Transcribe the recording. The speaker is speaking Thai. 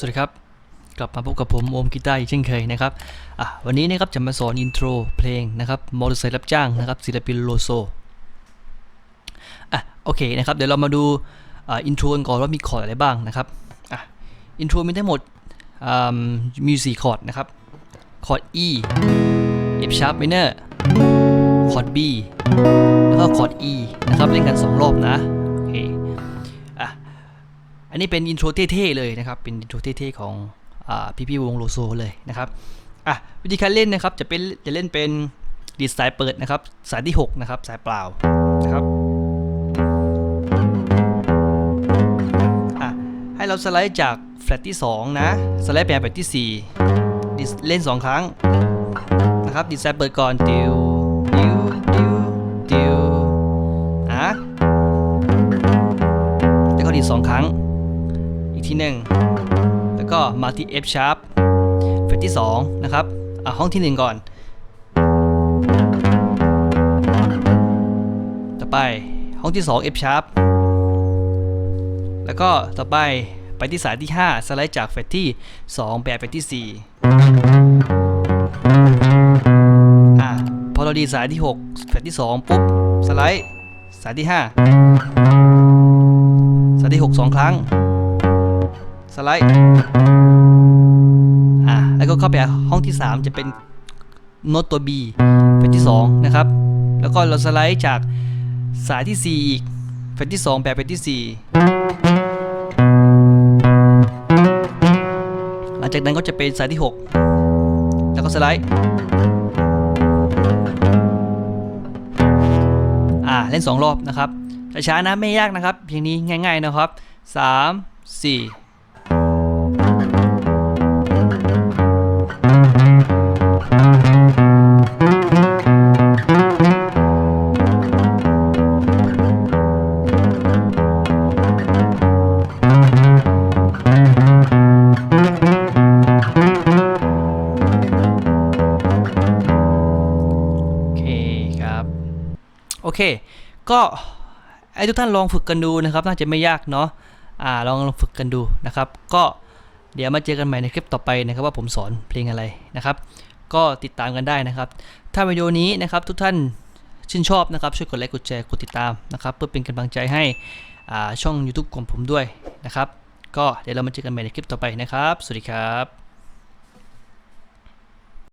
สวัสดีครับ กลับมาพบกับผมโอมกีตาร์อีกเช่นเคยนะครับอะวันนี้นะครับจะมาสอนอินโทรเพลงนะครับมอเตอร์ไซค์รับจ้างนะครับศิลปินโลโซอะโอเคนะครับเดี๋ยวเรามาดูอ,อินโทรกันก่อนว่ามีคอร์ดอะไรบ้างนะครับอะอินโทรมีทั้งหมดมีสี่คอร์ดนะครับคอร์ด E F sharp minor คอร์ด B แล้วก็คอร์ด E นะครับเล่นกันสองรอบนะ อันนี้เป็นอินโทรเท่ๆเลยนะครับ เป็นอินโทรเท่ๆของอพี่ๆวงโลโซเลยนะครับอะวิธีการเล่นนะครับจะเป็นจะเล่นเป็นดีสายเปิดนะครับ สายที่ 6 นะครับ สายเปล่านะครับอะให้เราสไลด์จากแฟลตที่ 2 นะ สไลด์ไปแฟลตที่ 4 เล่น 2 ครั้งนะครับดีดสายเปิดก่อนดิวดิวดิวดิวอะแล้วก็ดีสองครั้ง อีกทีหนึ่งแล้วก็มาที่ F sharp เฟสที่ 2 นะครับอะห้องที่ 1 ก่อน ต่อไปห้องที่ 2 F sharp แล้วก็ต่อไปไปที่สายที่ 5 สไลด์จากเฟสที่2ไปเฟสที่ 4 อะพอเราดีสายที่ 6 เฟสที่ 2 ปุ๊บ สไลด์สายที่ 5 สายที่ 6 2 ครั้ง สไลด์ อ่าแล้วก็เข้าไปห้องที่ 3 จะเป็นโน้ตตัว B เฟสที่ 2 นะครับ แล้วก็เราสไลด์จากสายที่ 4 อีกเฟสที่ 2 แบบเฟสที่ 4 หลังจากนั้นก็จะเป็นสายที่ 6 แล้วก็สไลด์ อ่า เล่น 2 รอบนะครับช้าๆนะไม่ยากนะครับ เพียงนี้ง่าย ๆนะครับ 3 4 อเค ก็ให้ทุกท่านลองฝึกกันดูนะครับ น่าจะไม่ยากเนาะอ่าลองลองฝึกกันดูนะครับ ก็เดี๋ยวมาเจอกันใหม่ในคลิปต่อไปนะครับว่าผมสอนเพลงอะไรนะครับ ก็ติดตามกันได้นะครับ ถ้าวิดีโอนี้นะครับทุกท่านชื่นชอบนะครับ ช่วยกดไลค์กดแชร์กดติดตามนะครับ เพื่อเป็นกำลังใจให้อ่าช่อง YouTube ของผมด้วยนะครับ ก็เดี๋ยวเรามาเจอกันใหม่ในคลิปต่อไปนะครับ สวัสดีครับ